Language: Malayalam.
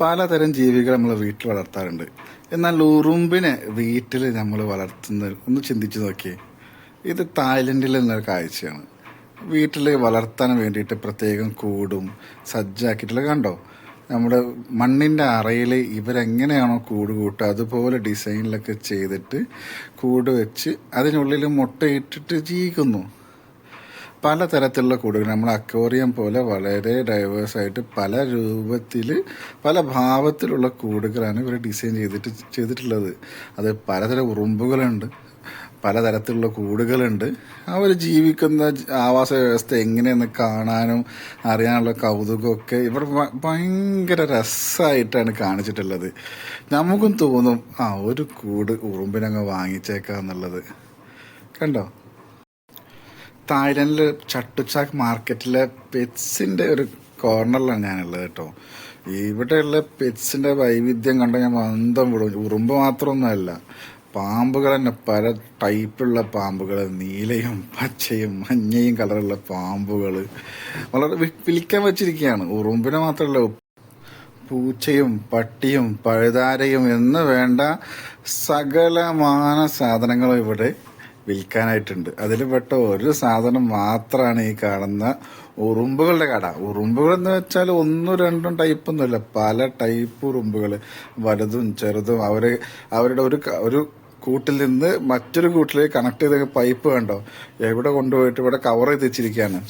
പലതരം ജീവികൾ നമ്മൾ വീട്ടിൽ വളർത്താറുണ്ട്. എന്നാൽ ഉറുമ്പിനെ വീട്ടിൽ നമ്മൾ വളർത്തുന്ന ഒന്ന് ചിന്തിച്ചു നോക്കിയേ. ഇത് തായ്ലൻഡിൽ നിന്നൊരു കാഴ്ചയാണ്. വീട്ടിൽ വളർത്താൻ വേണ്ടിയിട്ട് പ്രത്യേകം കൂടും സജ്ജാക്കിയിട്ടുള്ള കണ്ടോ? നമ്മുടെ മണ്ണിന്റെ അറയിൽ ഇവരെങ്ങനെയാണോ കൂട് കൂട്ടുക അതുപോലെ ഡിസൈനിലൊക്കെ ചെയ്തിട്ട് കൂട് വെച്ച് അതിനുള്ളിൽ മുട്ടയിട്ടിട്ട് ജീവിക്കുന്നു. പലതരത്തിലുള്ള കൂടുകൾ. നമ്മൾ അക്വേറിയം പോലെ വളരെ ഡൈവേഴ്സ് ആയിട്ട് പല രൂപത്തിൽ പല ഭാവത്തിലുള്ള കൂടുകളാണ് ഇവർ ഡിസൈൻ ചെയ്തിട്ട് ചെയ്തിട്ടുള്ളത്. അത് പലതരം ഉറുമ്പുകളുണ്ട് പലതരത്തിലുള്ള കൂടുകളുണ്ട്. അവർ ജീവിക്കുന്ന ആവാസ വ്യവസ്ഥ എങ്ങനെയെന്ന് കാണാനും അറിയാനുള്ള കൗതുകമൊക്കെ ഇവർ ഭയങ്കര രസമായിട്ടാണ് കാണിച്ചിട്ടുള്ളത്. നമുക്കും തോന്നും ആ ഒരു കൂട് ഉറുമ്പിനങ്ങ് വാങ്ങിച്ചേക്കാം എന്നുള്ളത് കണ്ടോ? തായ്ലൻഡിൽ ചട്ടുചാക്ക് മാർക്കറ്റിലെ പെറ്റ്സിന്റെ ഒരു കോർണറിലാണ് ഞാനുള്ളത് കേട്ടോ. ഇവിടെയുള്ള പെറ്റ്സിന്റെ വൈവിധ്യം കണ്ട ഞാൻ മന്ദം വിടും. ഉറുമ്പ് മാത്രമൊന്നുമല്ല പാമ്പുകൾ തന്നെ. പല ടൈപ്പുള്ള പാമ്പുകൾ നീലയും പച്ചയും മഞ്ഞയും കളറുള്ള പാമ്പുകൾ വളരെ വിൽക്കാൻ വെച്ചിരിക്കുകയാണ്. ഉറുമ്പിനെ മാത്രമല്ല പൂച്ചയും പട്ടിയും പഴുതാരയും എന്ന് വേണ്ട സകലമാന സാധനങ്ങളും ഇവിടെ വിൽക്കാനായിട്ടുണ്ട്. അതിൽ പെട്ട ഒരു സാധനം മാത്രമാണ് ഈ കാണുന്ന ഉറുമ്പുകളുടെ കട. ഉറുമ്പുകൾ എന്ന് വെച്ചാൽ ഒന്നും രണ്ടും ടൈപ്പ് ഒന്നുമില്ല പല ടൈപ്പ് ഉറുമ്പുകൾ. വലുതും ചെറുതും. അവർ അവരുടെ ഒരു ഒരു കൂട്ടിൽ നിന്ന് മറ്റൊരു കൂട്ടിലേക്ക് കണക്ട് ചെയ്ത പൈപ്പ് കണ്ടോ? എവിടെ കൊണ്ടുപോയിട്ട് ഇവിടെ കവർ ചെയ്ത് വെച്ചിരിക്കുകയാണ്.